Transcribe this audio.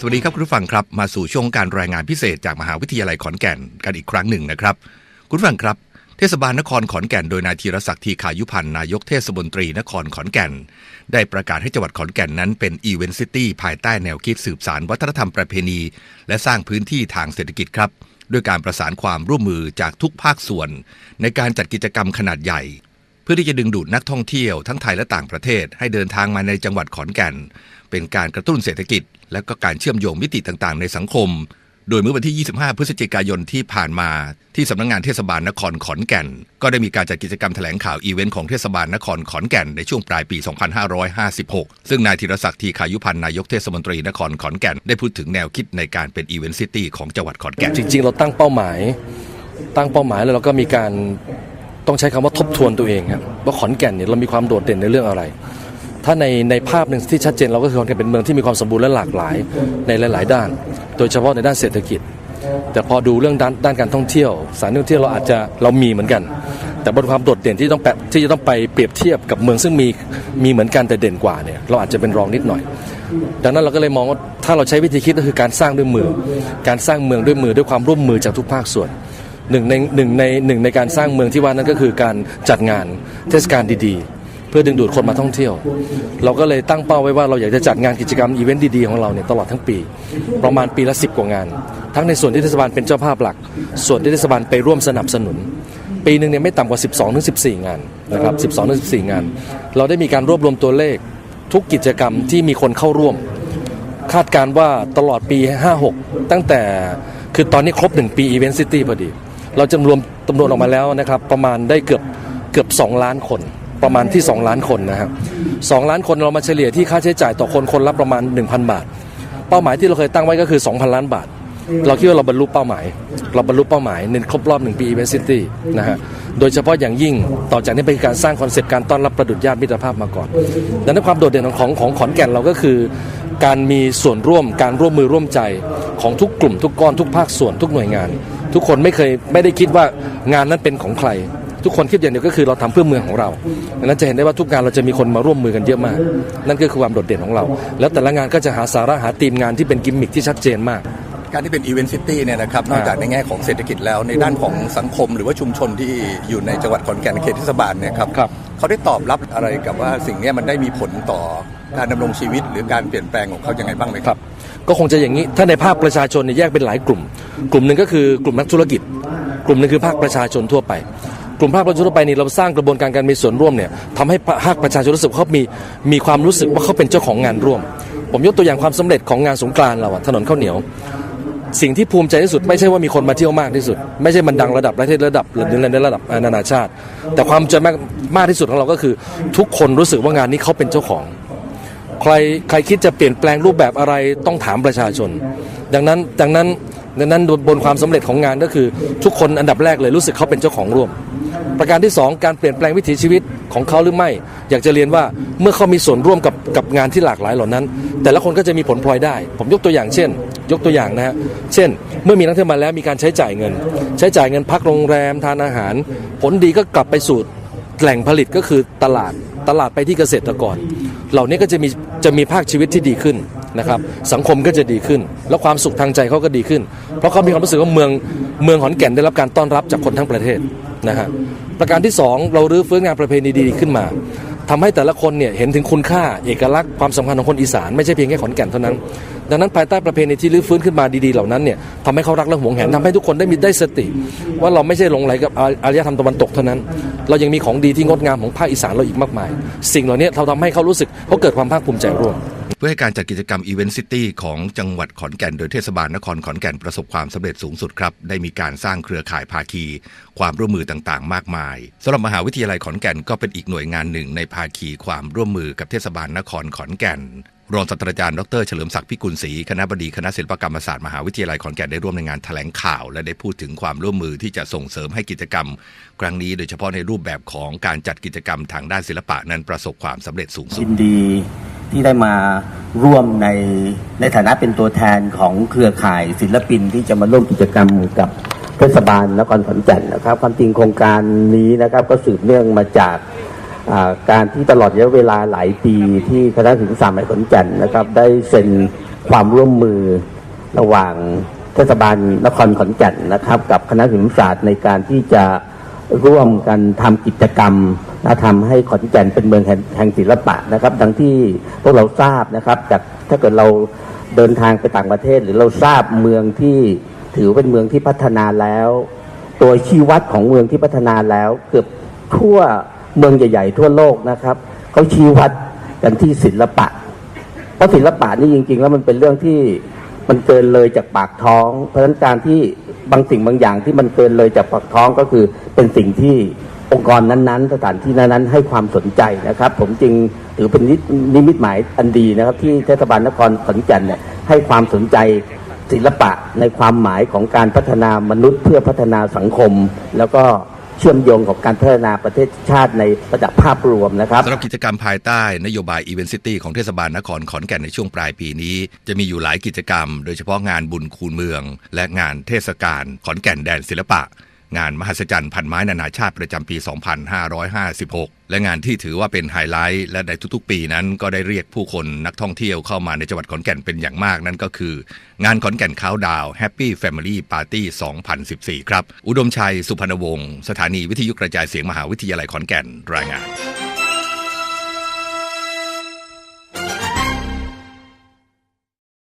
สวัสดีครับคุณผู้ฟังครับมาสู่ช่วงการรายงานพิเศษจากมหาวิทยาลัยขอนแก่นกันอีกครั้งหนึ่งนะครับ คุณผู้ฟังครับ เทศบาลนครขอนแก่นโดยนายธีรศักดิ์ทีขายุพันธ์นายกเทศมนตรีนครขอนแก่น ได้ประกาศให้จังหวัดขอนแก่นนั้นเป็นอีเวนต์ซิตี้ภายใต้แนวคิดสืบสารวัฒนธรรมประเพณี และสร้างพื้นที่ทางเศรษฐกิจครับ ด้วยการประสานความร่วมมือจากทุกภาคส่วน ในการจัดกิจกรรมขนาดใหญ่ พื่อที่จะดึงดูดนักท่องเที่ยวทั้งไทยและต่างประเทศ ให้เดินทางมาในจังหวัดขอนแก่น เป็นการกระตุ้นเศรษฐกิจ และก็การเชื่อมโยงมิติต่างๆ ในสังคม โดยเมื่อวันที่ 25 พฤศจิกายนที่ผ่านมาที่สำนักงานเทศบาลนครขอนแก่น ก็ได้มีการจัดกิจกรรมแถลงข่าวอีเวนต์ของเทศบาลนครขอนแก่นในช่วงปลายปี 2556 ซึ่งนายธีรศักดิ์ทีขายุพันธ์นายกเทศมนตรีนครขอนแก่นได้พูดถึงแนวคิดในการเป็นอีเวนต์ซิตี้ของจังหวัดขอนแก่นจริงๆเราตั้งเป้าหมายตั้งเป้าหมายแล้วเราก็มีการ ต้องใช้คำว่าทบทวนตัวเองครับว่าขอนแก่นเนี่ยเรามีความโดดเด่นในเรื่องอะไร ถ้าในในภาพหนึ่งที่ชัดเจนเราก็คือขอนแก่นเป็นเมืองที่มีความสมบูรณ์และหลากหลายในหลาย ๆ ด้าน โดยเฉพาะในด้านเศรษฐกิจ แต่พอดูเรื่องด้านด้านการท่องเที่ยว สารท่องเที่ยวเราอาจจะเรามีเหมือนกัน แต่บนความโดดเด่นที่ต้องแปะที่จะต้องไปเปรียบเทียบกับเมืองซึ่งมีมีเหมือนกันแต่เด่นกว่าเนี่ยเราอาจจะเป็นรองนิดหน่อยดังนั้นเราก็เลยมองว่าถ้าเราใช้วิธีคิดก็คือการสร้างด้วยมือ การสร้างเมืองด้วยมือด้วยความร่วมมือจากทุกภาคส่วน หนึ่งในหนึ่งในหนึ่งในการสร้างเมืองที่ว่านั้นก็คือการจัดงานเทศกาลดีๆ เพื่อดึงดูดคนมาท่องเที่ยว เราก็เลยตั้งเป้าไว้ว่าเราอยากจะจัดงานกิจกรรมอีเวนต์ดีๆของเราเนี่ยตลอดทั้งปี ประมาณปีละ10กว่างาน ทั้งในส่วนที่เทศบาลเป็นเจ้าภาพหลัก ส่วนที่เทศบาลไปร่วมสนับสนุน ปีหนึ่งเนี่ยไม่ต่ำกว่า 12ถึง14 งานนะครับ12ถึง14 งาน เราได้มีการรวบรวมตัวเลขทุกกิจกรรมที่มีคนเข้าร่วม คาดการณ์ว่าตลอดปี 56 ตั้งแต่คือตอนนี้ครบ 1 ปี Event City พอดี เราจะรวมจำนวนออกมาแล้วนะครับ ประมาณได้เกือบเกือบ 2 ล้านคน ประมาณที่ 2 ล้านคนนะครับ2ล้านคนเรามาเฉลี่ยที่ค่าใช้จ่ายต่อคนคนละประมาณ 1,000 บาท เป้าหมายที่เราเคยตั้งไว้ก็คือ 2,000 ล้านบาท เราคิดว่าเราบรรลุเป้าหมาย เราบรรลุเป้าหมายในครบรอบหนึ่งปี Event City นะฮะโดยเฉพาะอย่างยิ่งต่อจากนี้เป็นการสร้างคอนเซปต์การต้อนรับประดุจญาติมิตรภาพมาก่อนดังนั้นความโดดเด่นของของขอนแก่นเราก็คือ การมีส่วนร่วมการร่วมมือร่วมใจของทุกกลุ่มทุกก้อนทุกภาคส่วนทุกหน่วยงาน ทุกคนไม่เคยไม่ได้คิดว่างานนั้นเป็นของใคร ทุกคนคิดอย่างเดียวก็คือเราทำเพื่อเมืองของเราดังนั้นจะเห็นได้ว่าทุกงานเราจะมีคนมาร่วมมือกันเยอะมาก นั่นก็คือความโดดเด่นของเรา แล้วแต่ละงานก็จะหาสาระหาธีมงานที่เป็นกิมมิคที่ชัดเจนมาก การที่เป็นอีเวนต์ซิตี้เนี่ยนะครับนอกจากในแง่ของเศรษฐกิจแล้วในด้านของสังคมหรือว่าชุมชนที่อยู่ในจังหวัดขอนแก่นเขตเทศบาลเนี่ยครับครับเขาได้ตอบรับอะไรกับว่าสิ่งเนี้ยมันได้มีผลต่อการดำรงชีวิตหรือการเปลี่ยนแปลงของเขายังไงบ้างไหมครับ ก็คงจะอย่างนี้ถ้าในภาคประชาชนเนี่ยแยกเป็นหลายกลุ่ม กลุ่มหนึ่งก็คือกลุ่มนักธุรกิจ กลุ่มหนึ่งคือภาคประชาชนทั่วไปกลุ่มภาคประชาชนทั่วไปนี่เราสร้างกระบวนการการมีส่วนร่วมเนี่ยทำให้ภาคประชาชนรู้สึกเขามีมีความรู้สึกว่าเขาเป็นเจ้าของงานร่วม ผมยกตัวอย่างความสำเร็จของงานสงกรานต์เราอะถนนข้าวเหนียว สิ่งที่ภูมิใจที่สุดไม่ใช่ว่ามีคนมาเที่ยวมากที่สุด ไม่ใช่มันดังระดับประเทศระดับหรือในระดับนานาชาติ แต่ความใจมากมากที่สุดของเราก็คือ ทุกคนรู้สึกว่างานนี้เขาเป็นเจ้าของ ใครใครคิดจะเปลี่ยนแปลงรูปแบบอะไรต้องถามประชาชน ดังนั้นดังนั้นดังนั้นบนความสำเร็จของงานก็คือ ทุกคนอันดับแรกเลยรู้สึกเขาเป็นเจ้าของร่วม ประการที่ 2 การเปลี่ยนแปลงวิถีชีวิตของเขาหรือไม่ อยากจะเรียนว่าเมื่อเขามีส่วนร่วมกับกับงานที่หลากหลายเหล่านั้น แต่ละคนก็จะมีผลพลอยได้ ผมยกตัวอย่างเช่น ยกตัวอย่างนะฮะเช่น เมื่อมีนักท่องเที่ยวมาแล้วมีการใช้จ่ายเงิน ใช้จ่ายเงินพักโรงแรมทานอาหาร ผลดีก็กลับไปสู่แหล่งผลิตก็คือตลาดตลาดไปที่เกษตรกร เหล่านี้ก็จะมีจะมีภาคชีวิตที่ดีขึ้นนะครับสังคมก็จะดีขึ้น แล้วความสุขทางใจเขาก็ดีขึ้น เพราะเขามีความรู้สึกว่าเมืองเมืองขอนแก่นได้รับการต้อนรับจากคนทั้งประเทศนะฮะประการที่ 2 เรารื้อฟื้นงานประเพณีดีขึ้นมาทำให้แต่ละคนเนี่ยเห็นถึงคุณค่าเอกลักษณ์ความสำคัญของคนอีสาน ไม่ใช่เพียงแค่ขอนแก่นเท่านั้น ดังนั้นภายใต้ประเพณีที่รื้อฟื้นขึ้นมาดีๆเหล่านั้นเนี่ยทำให้เขารักและหวงแหนทำให้ทุกคนได้มีได้สติ ว่าเราไม่ใช่หลงไหลกับอาอารยธรรมตะวันตกเท่านั้น เรายังมีของดีที่งดงามของภาคอีสานเราอีกมากมาย สิ่งเหล่านี้เราทำให้เขารู้สึกเขาเกิดความภาคภูมิใจร่วมเพื่อให้การจัดกิจกรรมอีเวนต์ซิตี้ของจังหวัดขอนแก่น โดยเทศบาลนครขอนแก่นประสบความสำเร็จสูงสุดครับ ได้มีการสร้างเครือข่ายภาคี ความร่วมมือต่างๆ มากมายสำหรับมหาวิทยาลัยขอนแก่นก็เป็นอีกหน่วยงานหนึ่งในภาคีความร่วมมือกับเทศบาลนครขอนแก่น รองศาสตราจารย์ดรเฉลิมศักดิ์พิกุลศรีคณะบดีคณะศิลปกรรมศาสตร์มหาวิทยาลัยขอนแก่นได้ร่วมในงานแถลงข่าว และได้พูดถึงความร่วมมือที่จะส่งเสริมให้กิจกรรม ครั้งนี้โดยเฉพาะในรูปแบบของการจัดกิจกรรมทางด้านศิลปะนั้นประสบความสำเร็จสูงสุดยินดีที่ได้มาร่วมในในฐานะเป็นตัวแทนของเครือข่ายศิลปินที่จะมาร่วมกิจกรรมกับเทศบาลนครขอนแก่นนะครับ ความจริงโครงการนี้นะครับก็สืบเนื่องมาจาก การที่ตลอดระยะเวลาหลายปีที่คณะศึกษาใหม่ขอนแก่นนะครับ ได้เซ็นความร่วมมือระหว่างเทศบาลนครขอนแก่นนะครับ กับคณะศึกษาสตร์ในการที่จะร่วมกันทำกิจกรรมและทำให้ขอนแก่นเป็นเมืองแห่งแห่งศิลปะนะครับ ดังที่พวกเราทราบนะครับจากถ้าเกิดเราเดินทางไปต่างประเทศ หรือเราทราบเมืองที่ถือเป็นเมืองที่พัฒนาแล้ว ตัวชี้วัดของเมืองที่พัฒนาแล้วเกือบทั่ว เมืองใหญ่ ๆ ทั่วโลกนะครับเขาชี้วัดกันที่ศิลปะ เพราะศิลปะนี่จริง ๆ แล้วมันเป็นเรื่องที่มันเกินเลยจากปากท้อง เพราะฉะนั้นการที่บางสิ่งบางอย่างที่มันเกินเลยจากปากท้องก็คือเป็นสิ่งที่องค์กรนั้นๆ สถานที่นั้นๆ ให้ความสนใจนะครับ ผมจึงถือเป็นนินิมิตหมายอันดีนะครับ ที่เทศบาลนครขอนแก่นเนี่ยให้ความสนใจศิลปะในความหมายของการพัฒนามนุษย์เพื่อพัฒนาสังคม แล้วก็ เชื่อมโยงกับการพัฒนาประเทศชาติในระดับภาพรวมนะครับสำหรับกิจกรรมภายใต้นโยบาย Event City ของเทศบาลนครขอนแก่นในช่วงปลายปีนี้ จะมีอยู่หลายกิจกรรม โดยเฉพาะงานบุญคูณเมือง และงานเทศกาลขอนแก่นแดนศิลปะ งานมหัศจรรย์พันไม้นานาชาติประจำปี 2556 และงานที่ถือว่าเป็นไฮไลท์และในทุกๆ ปีนั้นก็ได้เรียกผู้คนนักท่องเที่ยวเข้ามาในจังหวัดขอนแก่นเป็นอย่างมากนั่นก็คือ งานขอนแก่นคาวดาว Happy Family Party 2014 ครับ อุดมชัย สุพรรณวงศ์สถานีวิทยุกระจายเสียงมหาวิทยาลัยขอนแก่นรายงาน